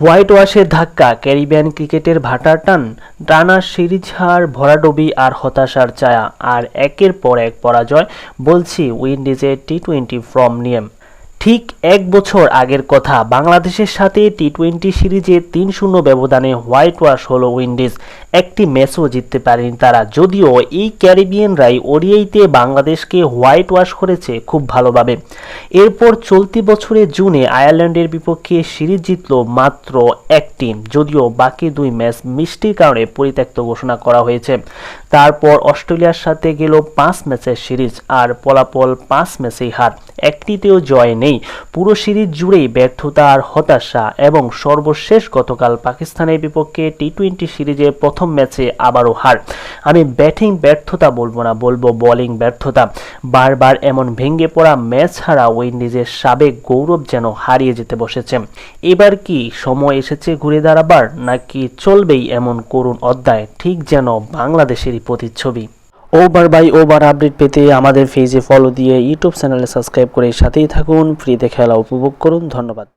White ওয়াশের ধাক্কা, Caribbean ক্রিকেটের ভাটার টান, টানা সিরিজ হার, ভরাডবি আর হতাশার চায়া আর একের পর এক পরাজয়, বলছি উইন্ডিজের টি টোয়েন্টি ফ্রম নিয়ে। ঠিক এক বছর আগের কথা। বাংলাদেশের সাথে টি টোয়েন্টি সিরিজে তিন শূন্য ব্যবধানে হোয়াইট ওয়াশ হলো উইন্ডিজ। একটি ম্যাচও জিততে পারেনি তারা। যদিও এই ক্যারিবিয়ানরাই ওডিআইতে বাংলাদেশকে হোয়াইট ওয়াশ করেছে খুব ভালোভাবে। এরপর চলতি বছরে জুনে আয়ারল্যান্ডের বিপক্ষে সিরিজ জিতল মাত্র এক টিম। যদিও বাকি দুই ম্যাচ মিষ্টির কারণে পরিত্যক্ত ঘোষণা করা হয়েছে। তারপর অস্ট্রেলিয়ার সাথে গেল পাঁচ ম্যাচের সিরিজ, আর ফলাফল পাঁচ ম্যাচেই হার। একটিতেও জয় নেই। পুরো সিরিজ জুড়েই ব্যর্থতা আর হতাশা এবং সর্বশেষ গতকাল পাকিস্তানের বিপক্ষে টি টোয়েন্টি সিরিজের প্রথম ম্যাচে আবারও হার। আমি ব্যাটিং ব্যর্থতা বলব না, বলব বোলিং ব্যর্থতা। বারবার এমন ভেঙে পড়া ম্যাচ হারা উইন্ডিজের সাবেক গৌরব যেন হারিয়ে যেতে বসেছে। এবার কি সময় এসেছে ঘুরে দাঁড়াবার, নাকি চলবেই এমন করুণ অধ্যায়, ঠিক যেন বাংলাদেশেরই প্রতিচ্ছবি? ওভার বাই ওভার আপডেট পেতে আমাদের ফেজে ফলো দিয়ে ইউটিউব চ্যানেলে সাবস্ক্রাইব করে সাথেই থাকুন। ফ্রিতে খেলা উপভোগ করুন। ধন্যবাদ।